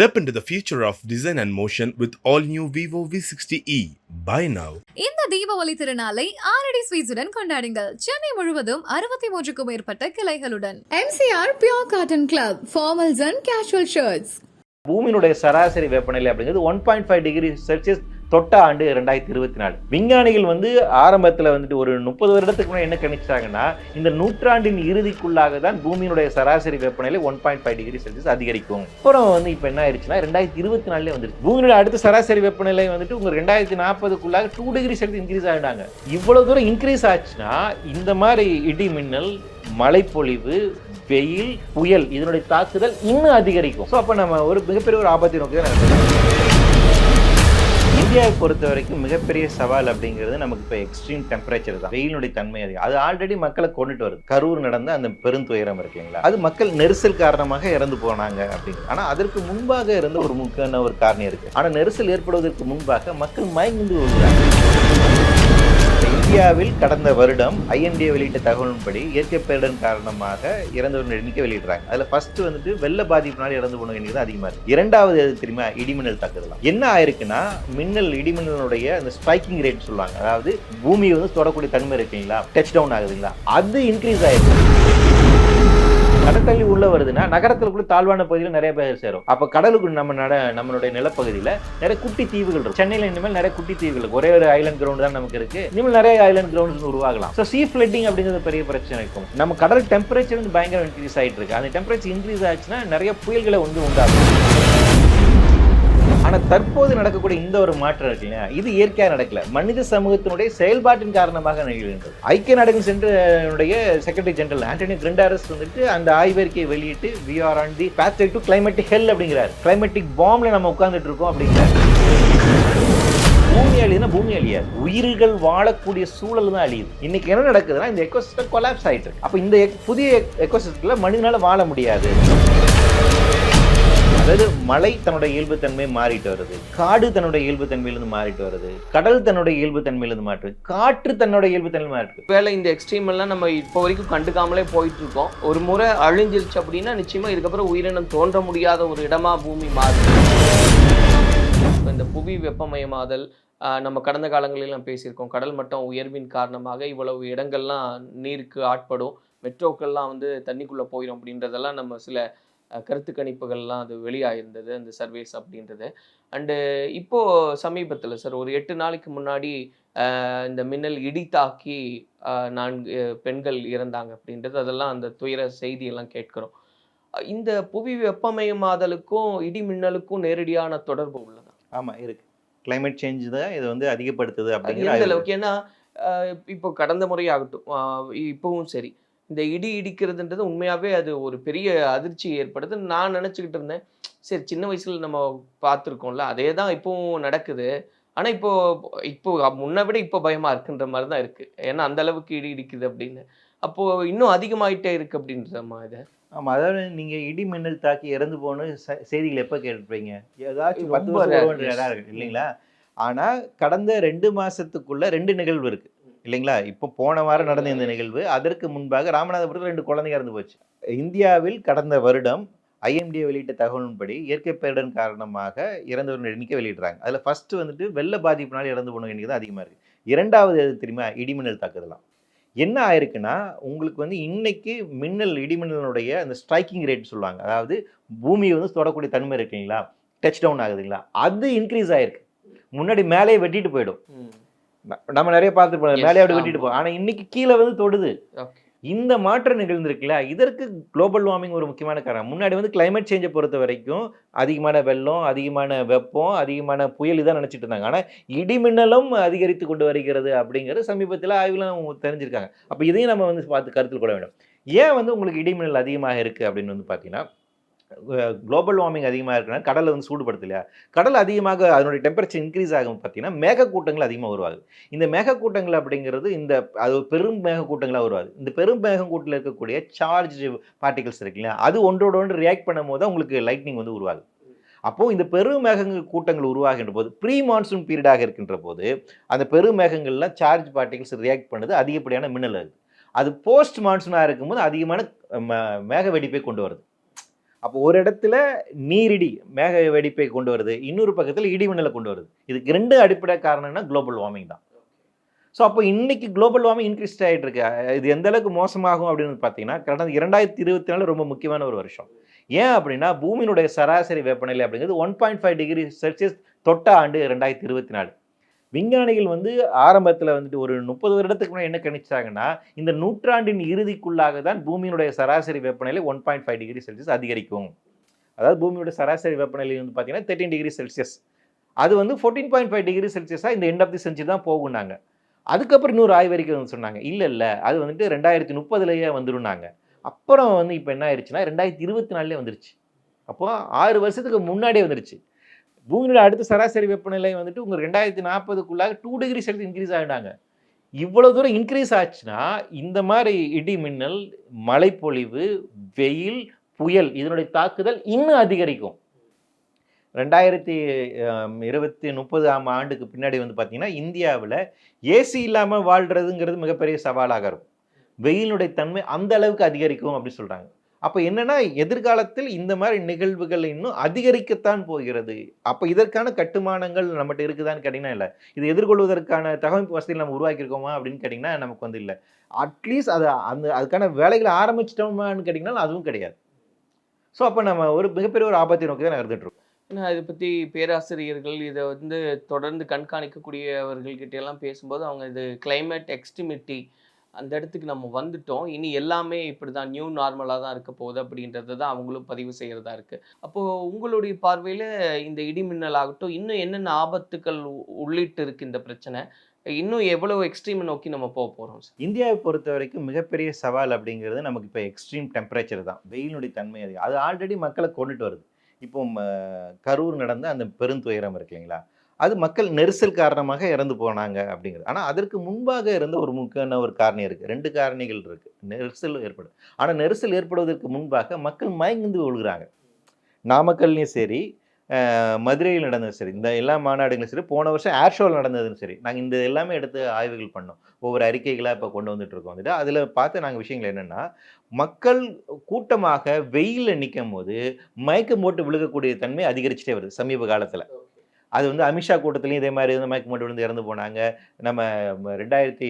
Step into the future of design and motion with all new Vivo V60e. Buy now. இந்த தீபாவளி திருநாளை ஆரடி ஸ்வீட்ஸுடன் கொண்டாடுங்கள் சென்னை முழுவதும் அறுபத்தி மூன்றுக்கும் மேற்பட்ட கிளைகளுடன் MCR Pure Cotton Club formals and casual shirts பூமியினுடைய சராசரி வெப்பநிலை அப்படிங்கிறது one point five degree Celsius தொட்ட ஆண்டு ரெண்டாயிரத்தி இருபத்தி நாலு. விஞ்ஞானிகள் வந்து ஆரம்பத்தில் வந்துட்டு ஒரு முப்பது வருடத்துக்கு முன்னாடி என்ன கணிச்சாங்கன்னா இந்த நூற்றாண்டின் இறுதிக்குள்ளாக தான் பூமியினுடைய சராசரி வெப்பநிலை one point five degree Celsius அதிகரிக்கும். அப்புறம் வந்து இப்போ என்ன ஆயிடுச்சுன்னா ரெண்டாயிரத்தி இருபத்தி நாலுலேயே வந்துருச்சு. பூமியோட அடுத்த சராசரி வெப்பநிலை வந்துட்டு உங்கள் ரெண்டாயிரத்தி நாற்பதுக்குள்ளாக டூ டிகிரி செல்சியஸ் இன்க்ரீஸ் ஆகிட்டாங்க இவ்வளோ தூரம் இன்க்ரீஸ் ஆச்சுன்னா இந்த மாதிரி இடி மின்னல் மழைப்பொழிவு வெயில் புயல் இதனுடைய தாக்குதல் இன்னும் அதிகரிக்கும். ஸோ அப்போ நம்ம ஒரு மிகப்பெரிய ஒரு ஆபத்தை நோக்கி தான் இந்தியாவை பொறுத்த வரைக்கும் மிகப்பெரிய சவால் அப்படிங்கிறது நமக்கு இப்போ எக்ஸ்ட்ரீம் டெம்பரேச்சர் தான். வெயிலுடைய தன்மை அதிகம். அது ஆல்ரெடி மக்களை கொண்டுட்டு வருது. கரூர் நடந்த அந்த பெருந்துயரம் இருக்கீங்களா அது மக்கள் நெரிசல் காரணமாக இறந்து போனாங்க அப்படிங்கிறது ஆனால் அதற்கு முன்பாக இருந்த ஒரு முக்கியமான ஒரு காரணம் இருக்கு. ஆனால் நெரிசல் ஏற்படுவதற்கு முன்பாக மக்கள் மயங்கி விழுகிறாங்க. இந்தியாவில் கடந்த வருடம் ஐஎன்டிஏ வெளியிட்ட தகவலின்படி இயற்கை பேரிடர் காரணமாக இறந்தவர்கள் எண்ணிக்கை வெளியிடுறாங்க. அதுல ஃபர்ஸ்ட் வந்துட்டு வெள்ள பாதிப்பினால் இறந்து போன எண்ணிக்கை தான் அதிகமா இருக்கு. இரண்டாவது எது தெரியுமா? இடிமின்னல் தாக்குதலாம். என்ன ஆயிருக்குன்னா மின்னல் இடிமின்னலுடைய அந்த ஸ்ட்ரைக்கிங் ரேட் சொல்லுவாங்க. அதாவது பூமி வந்து தொடக்கூடிய தன்மை இருக்குங்களா? டச் டவுன் ஆகுதுங்களா? அது இன்க்ரீஸ் ஆயிருக்கு கடற்கல்வி உள்ள வருதுன்னா நகரத்துக்குள்ள தாழ்வான பகுதியில் நிறைய பேர் சேரும். அப்ப கடலுக்கு நம்ம நட நம்மளுடைய நிலப்பகுதியில நிறைய குட்டி தீவுகள் இருக்கும். சென்னையில இனிமேல் நிறைய குட்டி தீவுகள் ஒரே ஒரு ஐலண்ட் கிரவுண்ட் தான் நமக்கு இருக்கு. இனிமேல் நிறைய ஐலண்ட் கிரவுண்ட்ஸ் உருவாகலாம். ஸோ சீ ஃபிளட்டிங் அப்படிங்கிறது பெரிய பிரச்சனை இருக்கும். நம்ம கடல் டெம்பரேச்சர் வந்து பயங்கரம் இன்க்ரீஸ் ஆகிட்டு இருக்கு. அந்த டெம்பரேச்சர் இன்க்ரீஸ் ஆச்சுன்னா நிறைய புயல்களை வந்து உண்டாகும் ஆனால் தற்போது நடக்கக்கூடிய இந்த ஒரு மாற்றம் இருக்கு இல்லையா? இது இயற்கையாக நடக்கல. மனித சமூகத்தினுடைய செயல்பாட்டின் காரணமாக நிகழ்கின்றது. ஐக்கிய நாடுகள் சென்றுடைய செக்ரட்டரி ஜெனரல் ஆண்டனி கிரெண்டாரஸ் வந்துட்டு அந்த ஆய்வறிக்கையை வெளியிட்டு we are on the pathway to climatic hell அப்படிங்கிறார். கிளைமேட்டிக் பாம்பில் நம்ம உட்கார்ந்துட்டு இருக்கோம் அப்படிங்கிறார் பூமி அழியுதுன்னா பூமி அழியாது. உயிர்கள் வாழக்கூடிய சூழல் தான் அழியுது. இன்னைக்கு என்ன நடக்குதுன்னா இந்த எக்கோசிஸ்டம் கொலாப்ஸ் ஆயிட்டு இருக்கு. அப்போ இந்த புதிய எக்கோசிஸ்டத்தில் மனிதனால வாழ முடியாது. அதாவது மலை தன்னுடைய இயல்புத்தன்மை மாறிட்டு வருது. காடு தன்னுடைய இயல்புத்தன்மையிலிருந்து மாறிட்டு வருது. கடல் தன்னுடைய இயல்புத்தன்மையிலிருந்து மாற்று காற்று தன்னுடைய இயல்புத்தன்மை மாறிட்டு வேலை இந்த எக்ஸ்ட்ரீம் எல்லாம் நம்ம இப்போ வரைக்கும் கண்டுக்காமலே போயிட்டு இருக்கோம். ஒரு முறை அழிஞ்சிருச்சு அப்படின்னா நிச்சயமா இதுக்கப்புறம் உயிரினம் தோன்ற முடியாத ஒரு இடமா பூமி மாறுது. இந்த புவி வெப்பமயமாதல் நம்ம கடந்த காலங்களிலாம் பேசியிருக்கோம். கடல் மட்டம் உயர்வின் காரணமாக இவ்வளவு இடங்கள்லாம் நீருக்கு ஆட்படும். மெட்ரோக்கள்லாம் வந்து தண்ணிக்குள்ளே போயிடும் அப்படின்றதெல்லாம் நம்ம சில கருத்து கணிப்புகள்லாம் அது வெளியாயிருந்தது அந்த சர்வேஸ் அப்படின்றது. அண்டு இப்போ சமீபத்தில் சார் ஒரு எட்டு நாளைக்கு முன்னாடி இந்த மின்னல் இடி தாக்கி நான்கு பெண்கள் இறந்தாங்க அப்படின்றது. அதெல்லாம் அந்த துயர செய்தியெல்லாம் கேட்கிறோம். இந்த புவி வெப்பமயமாதலுக்கும் இடி மின்னலுக்கும் நேரடியான தொடர்பு உள்ளதா? ஆமா இருக்கு. கிளைமேட் சேஞ்ச் தான் இது வந்து அதிகப்படுத்துது அது அப்படிங்கிற. அளவுக்கு? ஏன்னா இப்போ கடந்த முறையாகட்டும் இப்பவும் சரி. இந்த இடி இடிக்கிறதுன்றது உண்மையாவே அது ஒரு பெரிய அதிர்ச்சி ஏற்படுது. நான் நினச்சிக்கிட்டு இருந்தேன் சரி சின்ன வயசுல நம்ம பார்த்துருக்கோம்ல அதே தான் இப்போவும் நடக்குது. ஆனா இப்போ இப்போ முன்ன விட இப்போ பயமா இருக்குன்ற மாதிரி தான் இருக்கு. ஏன்னா அந்த அளவுக்கு இடி இடிக்குது அப்படின்னு. அப்போ இன்னும் அதிகமாயிட்டே இருக்கு அப்படின்றமா இது? ஆமா அதாவது நீங்க இடி மின்னல் தாக்கி இறந்து போன செய்திகள் எப்ப கேட்டிருப்பீங்க? ஏதாச்சும் பத்து வருஷம். இடம் இல்லைங்களா? ஆனா கடந்த ரெண்டு மாசத்துக்குள்ள ரெண்டு நிகழ்வு இருக்கு. இல்லைங்களா? இப்போ போன வாரம் நடந்த இந்த நிகழ்வு அதற்கு முன்பாக ராமநாதபுரத்தில் ரெண்டு குழந்தைங்க இறந்து போச்சு. இந்தியாவில் கடந்த வருடம் ஐஎம்டிஏ வெளியிட்ட தகவலின்படி இயற்கை பேரிடர் காரணமாக இறந்தவர்கள் எண்ணிக்கை வெளியிடுறாங்க. அதுல ஃபர்ஸ்ட் வந்துட்டு வெள்ள பாதிப்பினால் இறந்து போன எண்ணிக்கை தான் அதிகமா இருக்கு. இரண்டாவது எது தெரியுமா? இடிமின்னல் தாக்குதலாம். என்ன ஆயிருக்குன்னா உங்களுக்கு வந்து இன்னைக்கு மின்னல் இடிமின்னலுடைய அந்த ஸ்ட்ரைக்கிங் ரேட் சொல்லுவாங்க. அதாவது பூமி வந்து தொடக்கூடிய தன்மை இருக்குங்களா டச் டவுன் ஆகுதுங்களா அது இன்க்ரீஸ் ஆயிருக்கு. முன்னாடி மேலேயே வெட்டிட்டு போயிடும். நம்ம நிறைய பார்த்துருப்போம் மேலே அப்படி வெட்டிட்டு ஆமா. போகும் ஆனா இன்னைக்கு கீழே வந்து தொடுது. இந்த மாற்றம் நிகழ்ந்திருக்குல்ல இதற்கு குளோபல் வார்மிங் ஒரு முக்கியமான காரணம். முன்னாடி வந்து climate சேஞ்சை பொறுத்த வரைக்கும் அதிகமான வெள்ளம் அதிகமான வெப்பம் அதிகமான புயல் இதான் நினைச்சிட்டு இருந்தாங்க. ஆனா இடிமின்னலும் அதிகரித்து கொண்டு வருகிறது அப்படிங்கிறது சமீபத்தில் ஆய்வுலாம் தெரிஞ்சிருக்காங்க. அப்ப இதையும் நம்ம வந்து பார்த்து கருத்தில் கொள்ள வேண்டும். ஏன் வந்து உங்களுக்கு இடிமின்னல் அதிகமாக இருக்கு அப்படின்னு வந்து பார்த்தீங்கன்னா குளோபல் வார்மிங் அதிகமாக இருக்குன்னா கடலை வந்து சூடுபடுத்து இல்லையா? கடல் அதிகமாக அதனுடைய டெம்பரேச்சர் இன்க்ரீஸ் ஆகும் பார்த்தீங்கன்னா மேகக்கூட்டங்கள் அதிகமாக உருவாகுது. இந்த மேகக்கூட்டங்கள் அப்படிங்கிறது இந்த அது பெரும் மேகக்கூட்டங்களாக உருவாகுது. இந்த பெரும் மேகக்கூட்டில் இருக்கக்கூடிய சார்ஜ் பார்ட்டிகல்ஸ் இருக்கு இல்லையா? அது ஒன்றோட ஒன்று ரியாக்ட் பண்ணும்போது தான் உங்களுக்கு லைட்னிங் வந்து உருவாகுது. அப்போது இந்த பெரும் மேகங்கள் கூட்டங்கள் உருவாகின்ற போது ப்ரீ மான்சூன் பீரியடாக இருக்கின்ற போது அந்த பெருமேகங்கள்லாம் சார்ஜ் பார்ட்டிகல்ஸ் ரியாக்ட் பண்ணுது அதிகப்படியான மின்னல் ஆகுது அது போஸ்ட் மான்சூனாக இருக்கும்போது அதிகமான ம- மேக வெடிப்பை கொண்டு வருது. அப்போ ஒரு இடத்துல நீரிடி மேக வெடிப்பை கொண்டு வருது இன்னொரு பக்கத்தில் இடிமின்னலை கொண்டு வருது. இதுக்கு ரெண்டு அடிப்படை காரணம்னா குளோபல் வார்மிங் தான். ஸோ அப்போ இன்னைக்கு குளோபல் வார்மிங் இன்க்ரீஸ் ஆகிட்டு இருக்கு இது எந்த அளவுக்கு மோசமாகும் அப்படின்னு பார்த்தீங்கன்னா கடந்த இரண்டாயிரத்தி இருபத்தி நாலு ரொம்ப முக்கியமான ஒரு வருஷம். ஏன் அப்படின்னா பூமியினுடைய சராசரி வெப்பநிலை அப்படிங்கிறது one point five degree Celsius தொட்ட ஆண்டு ரெண்டாயிரத்தி இருபத்தி நாலு. விஞ்ஞானிகள் வந்து ஆரம்பத்தில் வந்துட்டு ஒரு முப்பது வருடத்துக்கு முன்னாடி என்ன கணிச்சாங்கன்னா இந்த நூற்றாண்டின் இறுதிக்குள்ளாக தான் பூமியினுடைய சராசரி வெப்பநிலை one point five degree Celsius அதிகரிக்கும். அதாவது பூமியோட சராசரி வெப்பநிலை வந்து பார்த்தீங்கன்னா தேர்ட்டின் டிகிரி செல்சியஸ் அது வந்து ஃபோர்டீன் பாயிண்ட் ஃபைவ் டிகிரி செல்சியஸாக இந்த எண்ட் ஆஃப் தி செஞ்சுரி தான் போகுனாங்க அதுக்கப்புறம் இன்னொரு ஆய்வறிக்கை வந்து சொன்னாங்க இல்லை இல்லை அது வந்துட்டு ரெண்டாயிரத்தி முப்பதுலேயே வந்துருனாங்க அப்புறம் வந்து இப்போ என்ன ஆயிடுச்சுன்னா ரெண்டாயிரத்தி இருபத்தி நாலுலேயே வந்துருச்சு. அப்போது ஆறு வருஷத்துக்கு முன்னாடியே வந்துருச்சு. பூமியோட அடுத்த சராசரி வெப்பநிலை வந்துட்டு உங்கள் ரெண்டாயிரத்தி நாற்பதுக்குள்ளாக டூ டிகிரி செல்சியஸ் இன்க்ரீஸ் ஆகிட்டாங்க இவ்வளோ தூரம் இன்க்ரீஸ் ஆச்சுன்னா இந்த மாதிரி இடி மின்னல் மழைப்பொழிவு வெயில் புயல் இதனுடைய தாக்குதல் இன்னும் அதிகரிக்கும். ரெண்டாயிரத்தி இருபத்தி முப்பது ஆம் ஆண்டுக்கு பின்னாடி வந்து பார்த்திங்கன்னா இந்தியாவில் ஏசி இல்லாமல் வாழ்கிறதுங்கிறது மிகப்பெரிய சவாலாக இருக்கும். வெயிலுடைய தன்மை அந்த அளவுக்கு அதிகரிக்கும் அப்படின்னு சொல்கிறாங்க அப்போ என்னன்னா எதிர்காலத்தில் இந்த மாதிரி நிகழ்வுகள் இன்னும் அதிகரிக்கத்தான் போகிறது. அப்போ இதற்கான கட்டுமானங்கள் நம்மகிட்ட இருக்குதான்னு கேட்டிங்கன்னா இல்லை. இது எதிர்கொள்வதற்கான தகவமைப்பு வசதிகள் நம்ம உருவாக்கியிருக்கோமா அப்படின்னு கேட்டிங்கன்னா நமக்கு வந்து இல்லை. அட்லீஸ்ட் அது அந்த அதுக்கான வேலைகளை ஆரம்பிச்சிட்டோமான்னு கேட்டிங்கன்னா அதுவும் கிடையாது. ஸோ அப்போ நம்ம ஒரு மிகப்பெரிய ஒரு ஆபத்தை நோக்கி தான் நடந்துட்டு ஏன்னா இதை பற்றி பேராசிரியர்கள் இதை வந்து தொடர்ந்து கண்காணிக்கக்கூடியவர்கள்கிட்ட எல்லாம் பேசும்போது அவங்க இது கிளைமேட் எக்ஸ்ட்ரிமிட்டி அந்த இடத்துக்கு நம்ம வந்துட்டோம். இனி எல்லாமே இப்படி தான் நியூ நார்மலாக தான் இருக்க போகுது அப்படின்றது தான் அவங்களும் பதிவு செய்கிறதா இருக்குது அப்போது உங்களுடைய பார்வையில் இந்த இடிமின்னல் ஆகட்டும் இன்னும் என்னென்ன ஆபத்துக்கள் உள்ளிட்டு இருக்குது இந்த பிரச்சனை? இன்னும் எவ்வளவு எக்ஸ்ட்ரீம் நோக்கி நம்ம போக போகிறோம் சார்? இந்தியாவை பொறுத்த வரைக்கும் மிகப்பெரிய சவால் அப்படிங்கிறது நமக்கு இப்போ எக்ஸ்ட்ரீம் டெம்பரேச்சர் தான். வெயிலுடைய தன்மை அதிகம். அது ஆல்ரெடி மக்களை கொண்டுட்டு வருது. இப்போ ம, கரூர் நடந்த அந்த பெருந்துயரம் இருக்கு இல்லைங்களா? அது மக்கள் நெரிசல் காரணமாக இறந்து போனாங்க அப்படிங்கிறது. ஆனால் அதற்கு முன்பாக இருந்த ஒரு முக்கியமான ஒரு காரணி இருக்குது ரெண்டு காரணிகள் இருக்குது நெரிசல் ஏற்படும். ஆனால் நெரிசல் ஏற்படுவதற்கு முன்பாக மக்கள் மயங்கந்து விழுகிறாங்க. நாமக்கல்லையும் சரி மதுரையில் நடந்தது சரி இந்த எல்லா மாநாடுகளும் சரி போன வருஷம் ஏர் ஷோவில் நடந்ததும் சரி நாங்கள் இந்த எல்லாமே எடுத்து ஆய்வுகள் பண்ணோம். ஒவ்வொரு அறிக்கைகளாக இப்போ கொண்டு வந்துட்டு இருக்கோம். வந்துட்டு அதில் பார்த்து நாங்கள் விஷயங்கள் என்னென்னா மக்கள் கூட்டமாக வெயிலில் நிற்கும் போது மயக்கம் போட்டு விழுகக்கூடிய தன்மை அதிகரிச்சுட்டே வருது சமீப காலத்தில். அது வந்து அமித்ஷா கூட்டத்துலையும் இதே மாதிரி வந்து மயக்கம் போட்டு விழுந்து இறந்து போனாங்க. நம்ம ரெண்டாயிரத்தி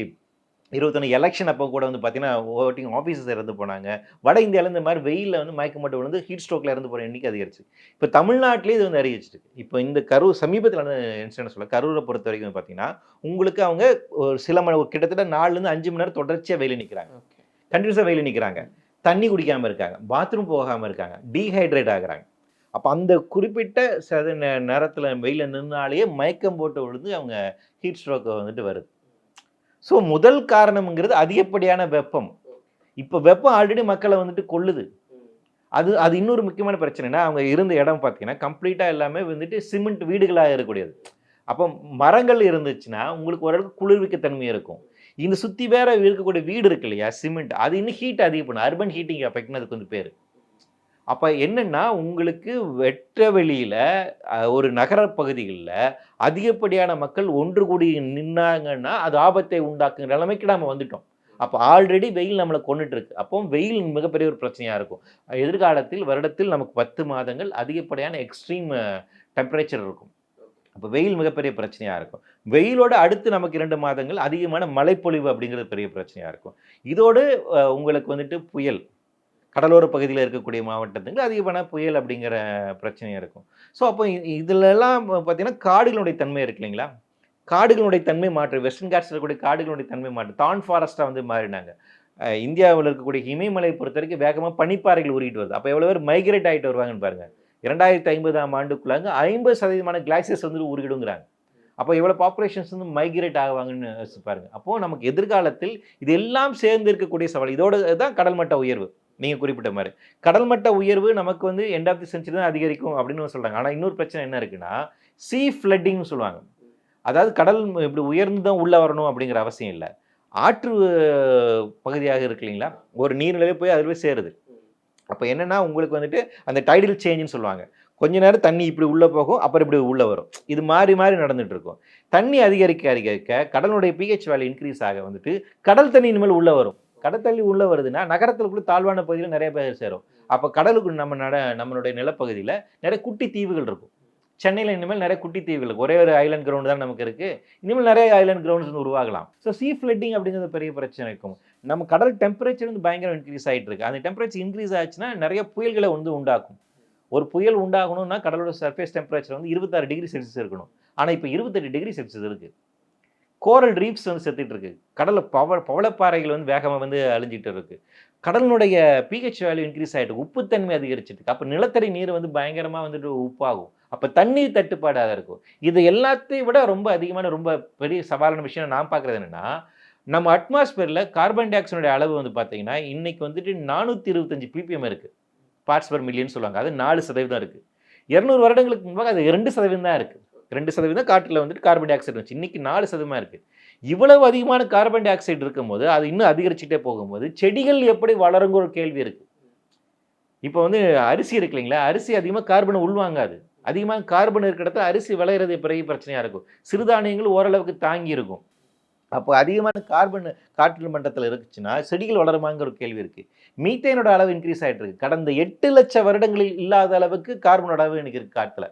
இருபத்தொன்று எலெக்ஷன் அப்போ கூட வந்து பார்த்தீங்கன்னா ஓட்டிங் ஆஃபீஸர்ஸ் இறந்து போனாங்க. வட இந்தியாவில் இந்த மாதிரி வெயிலில் வந்து மயக்கம் போட்டு விழுந்து ஹீட் ஸ்ட்ரோக்கில் இறந்து போகிற எண்ணிக்கை அதிகரிச்சு. இப்போ தமிழ்நாட்டிலே இது வந்து அதிகரிச்சிருக்கு இப்போ இந்த கரூர் சமீபத்தில் நடந்த இன்சிடென்ட் சொல்ல கரூரை பொறுத்த வரைக்கும் வந்து பார்த்தீங்கன்னா உங்களுக்கு அவங்க ஒரு சில மணி ஒரு கிட்டத்தட்ட நாலுலேருந்து அஞ்சு மணி நேரம் தொடர்ச்சியாக வெயில் நிற்கிறாங்க கண்டினியூஸாக வெயில் நிற்கிறாங்க தண்ணி குடிக்காமல் இருக்காங்க. பாத்ரூம் போகாமல் இருக்காங்க. டீஹைட்ரேட் ஆகுறாங்க. அப்போ அந்த குறிப்பிட்ட சத நே- நேரத்தில் வெயிலில் நின்னாலேயே மயக்கம் போட்டு விழுந்து அவங்க ஹீட் ஸ்ட்ரோக்கை வந்துட்டு வருது. ஸோ முதல் காரணம்ங்கிறது அதிகப்படியான வெப்பம்? இப்போ வெப்பம் ஆல்ரெடி மக்களை வந்துட்டு கொள்ளுது. அது அது இன்னொரு முக்கியமான பிரச்சனைனா அவங்க இருந்த இடம் பார்த்தீங்கன்னா கம்ப்ளீட்டாக எல்லாமே வந்துட்டு சிமெண்ட் வீடுகளாக இருக்கக்கூடியது. அப்போ மரங்கள் இருந்துச்சுன்னா உங்களுக்கு ஓரளவுக்கு குளிர்விக்க தன்மை இருக்கும். இந்த சுற்றி வேற இருக்கக்கூடிய வீடு இருக்கு இல்லையா? சிமெண்ட். அது இன்னும் ஹீட் அதிகம் அர்பன் ஹீட்டிங் எஃபெக்ட்னு அதுக்கு வந்து பேர். அப்போ என்னென்னா உங்களுக்கு வெட்ட வெளியில் ஒரு நகர பகுதிகளில் அதிகப்படியான மக்கள் ஒன்று கூடி நின்னாங்கன்னா அது ஆபத்தை உண்டாக்குங்கிற நிலைமைக்கு நாம் வந்துட்டோம். அப்போ ஆல்ரெடி வெயில் நம்மளை கொண்டுட்டுருக்கு அப்போ வெயில் மிகப்பெரிய ஒரு பிரச்சனையாக இருக்கும். எதிர்காலத்தில் வருடத்தில் நமக்கு பத்து மாதங்கள் அதிகப்படியான எக்ஸ்ட்ரீம் டெம்பரேச்சர் இருக்கும். அப்போ வெயில் மிகப்பெரிய பிரச்சனையாக இருக்கும். வெயிலோட அடுத்து நமக்கு இரண்டு மாதங்கள் அதிகமான மழைப்பொழிவு அப்படிங்கிறது பெரிய பிரச்சனையாக இருக்கும். இதோடு உங்களுக்கு வந்துட்டு புயல் கடலோர பகுதியில் இருக்கக்கூடிய மாவட்டத்துக்கு அதிகமான புயல் அப்படிங்கிற பிரச்சனையாக இருக்கும். ஸோ அப்போ இதிலெல்லாம் இதுலெல்லாம் பார்த்தீங்கன்னா காடுகளுடைய தன்மை இருக்கு இல்லைங்களா? காடுகளுடைய தன்மை மாற்று வெஸ்டர்ன் காட்ஸில் இருக்கக்கூடிய காடுகளுடைய தன்மை மாற்று தான் ஃபாரஸ்ட்டாக வந்து மாறினாங்க. இந்தியாவில் இருக்கக்கூடிய இமயமலை பொறுத்த வரைக்கும் வேகமாக பனிப்பாறைகள் உருகிட்டு வருது. அப்போ எவ்வளோ பேர் மைக்ரேட் ஆகிட்டு வருவாங்கன்னு பாருங்கள் இரண்டாயிரத்தி ஐம்பதாம் ஆண்டுக்குள்ளாங்க ஐம்பது சதவீதமான கிளாசியஸ் வந்து உருகிடுங்கிறாங்க. அப்போ எவ்வளோ பாப்புலேஷன்ஸ் வந்து மைக்ரேட் ஆகுவாங்கன்னு யோசிச்சு அப்போது நமக்கு எதிர்காலத்தில் இது எல்லாம் சேர்ந்து இருக்கக்கூடிய சவால் இதோட தான் கடல் மட்ட உயர்வு. நீங்கள் குறிப்பிட்ட மாதிரி. கடல் மட்ட உயர்வு நமக்கு வந்து எண்ட் ஆஃப் தி செஞ்சுரி தான் அதிகரிக்கும் அப்படின்னு சொல்கிறாங்க ஆனால் இன்னொரு பிரச்சனை என்ன இருக்குன்னா சீ ஃப்ளட்டிங்னு சொல்லுவாங்க. அதாவது கடல் இப்படி உயர்ந்து தான் உள்ளே வரணும் அப்படிங்கிற அவசியம் இல்லை. ஆற்று பகுதியாக இருக்கு இல்லைங்களா? ஒரு நீர்நிலையே போய் அதில் போய் சேருது. அப்போ என்னன்னா உங்களுக்கு வந்துட்டு அந்த டைடல் சேஞ்சுன்னு சொல்லுவாங்க. கொஞ்ச நேரம் தண்ணி இப்படி உள்ளே போகும் அப்புறம் இப்படி உள்ளே வரும். இது மாறி மாறி நடந்துட்டு இருக்கும். தண்ணி அதிகரிக்க அதிகரிக்க கடலுடைய பிஹெச் வேல்யூ இன்க்ரீஸ் ஆக வந்துட்டு கடல் தண்ணி இனிமேல் உள்ளே வரும். கடத்தள்ளி உள்ளே வருதுன்னா நகரத்தில் கூட தாழ்வான பகுதியில் நிறைய பேர் சேரும். அப்போ கடலுக்கு நம்ம நட நம்மளுடைய நிலப்பகுதியில் நிறைய குட்டி தீவுகள் இருக்கும். சென்னையில் இனிமேல் நிறைய குட்டி தீவுகள் ஒரே ஒரு ஐலண்ட் கிரவுண்ட் தான் நமக்கு இருக்குது இனிமேல் நிறைய ஐலண்ட் கிரவுண்ட்ஸ் வந்து உருவாகலாம். ஸோ சீ ஃப்ளட்டிங் அப்படிங்கிறது பெரிய பிரச்சனை இருக்கும். நம்ம கடல் டெம்பரேச்சர் வந்து பயங்கரம் இன்க்ரீஸ் ஆகிட்டு இருக்கு. அந்த டெம்பரேச்சர் இன்க்ரீஸ் ஆச்சுன்னா நிறைய புயல்களை வந்து உண்டாக்கும். ஒரு புயல் உண்டாகணும்னா கடலோட சர்ஃபேஸ் டெம்பரேச்சர் வந்து இருபத்தாறு டிகிரி செல்சியஸ் இருக்கணும். ஆனால் இப்போ இருபத்தெட்டு டிகிரி செல்சியஸ் இருக்குது கோரல் ரீப்ஸ் வந்து செத்துட்டு இருக்கு. கடலை பவ பவளப்பாறைகள் வந்து வேகமாக வந்து அழிஞ்சிட்டு இருக்கு. கடலினுடைய பிஹெச் வேல்யூ இன்க்ரீஸ் ஆகிட்டு உப்புத்தன்மை அதிகரிச்சிட்டு அப்போ நிலத்தடி நீர் வந்து பயங்கரமாக வந்துட்டு உப்பாகும். அப்போ தண்ணீர் தட்டுப்பாடாக இருக்கும். இது எல்லாத்தையும் விட ரொம்ப அதிகமான ரொம்ப பெரிய சவாலான விஷயம் நான் பார்க்குறது என்னென்னா நம்ம அட்மாஸ்பியரில் கார்பன் டை ஆக்சைடுடைய அளவு வந்து பார்த்தீங்கன்னா இன்றைக்கி வந்துட்டு நானூற்றி இருபத்தஞ்சு பிபிஎம் இருக்குது பார்ட்ஸ் பர் மில்லியன் சொல்லுவாங்க. அது நாலு சதவீதம் இருக்குது இரநூறு வருடங்களுக்கு முன்பாக அது ரெண்டு சதவீதம் தான் இருக்குது ரெண்டு சதவீதம் காற்றில் வந்துட்டு கார்பன் டை ஆக்சைடு இருந்துச்சு இன்னைக்கு நாலு சதவீதமாக இருக்குது இவ்வளவு அதிகமான கார்பன் டை ஆக்சைடு இருக்கும்போது அது இன்னும் அதிகரிச்சுட்டே போகும்போது செடிகள் எப்படி வளருங்கிற ஒரு கேள்வி இருக்குது இப்போ வந்து அரிசி இருக்கு இல்லைங்களா? அரிசி அதிகமாக கார்பனை உள்வாங்காது. அதிகமாக கார்பன் இருக்கிற இடத்துல அரிசி விளையிறது பெரிய பிரச்சனையாக இருக்கும். சிறுதானியங்கள் ஓரளவுக்கு தாங்கி இருக்கும். அப்போ அதிகமான கார்பன் காற்று மண்டலத்தில் இருக்குச்சுன்னா செடிகள் வளருமாங்கிற ஒரு கேள்வி இருக்குது மீத்தேனோட அளவு இன்க்ரீஸ் ஆகிட்டு இருக்கு. கடந்த எட்டு லட்சம் வருடங்களில் இல்லாத அளவுக்கு கார்பனோட அளவு எனக்கு இருக்குது காற்றுல.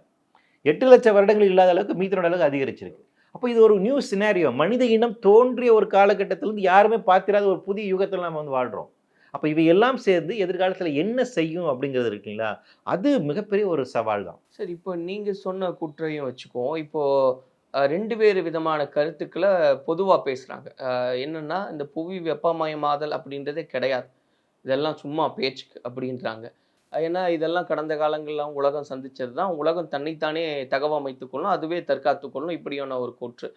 எட்டு லட்சம் வருடங்கள் இல்லாத அளவுக்கு மீத்தனோட அளவு அதிகரிச்சிருக்கு. அப்போ இது ஒரு நியூ சினாரியோ மனித இனம் தோன்றிய ஒரு காலகட்டத்திலேருந்து யாருமே பார்த்திராத ஒரு புதிய யுகத்தில் நம்ம வந்து வாழ்கிறோம் அப்போ இவை எல்லாம் சேர்ந்து எதிர்காலத்தில் என்ன செய்யும் அப்படிங்கிறது இருக்குங்களா? அது மிகப்பெரிய ஒரு சவால் தான். சரி இப்போ நீங்கள் சொன்ன குற்றையும் வச்சுக்குவோம் இப்போது ரெண்டு வேறு விதமான கருத்துக்களை பொதுவாக பேசுகிறாங்க என்னென்னா இந்த புவி வெப்பமயமாதல் அப்படின்றதே கிடையாது. இதெல்லாம் சும்மா பேச்சுக்கு அப்படின்றாங்க. ஏன்னா இதெல்லாம் கடந்த காலங்கள்லாம் உலகம் சந்திச்சது தான். உலகம் தன்னைத்தானே தகவமைத்துக் கொள்ளும் அதுவே தற்காத்துக் கொள்ளும் இப்படியான ஒரு கூற்று.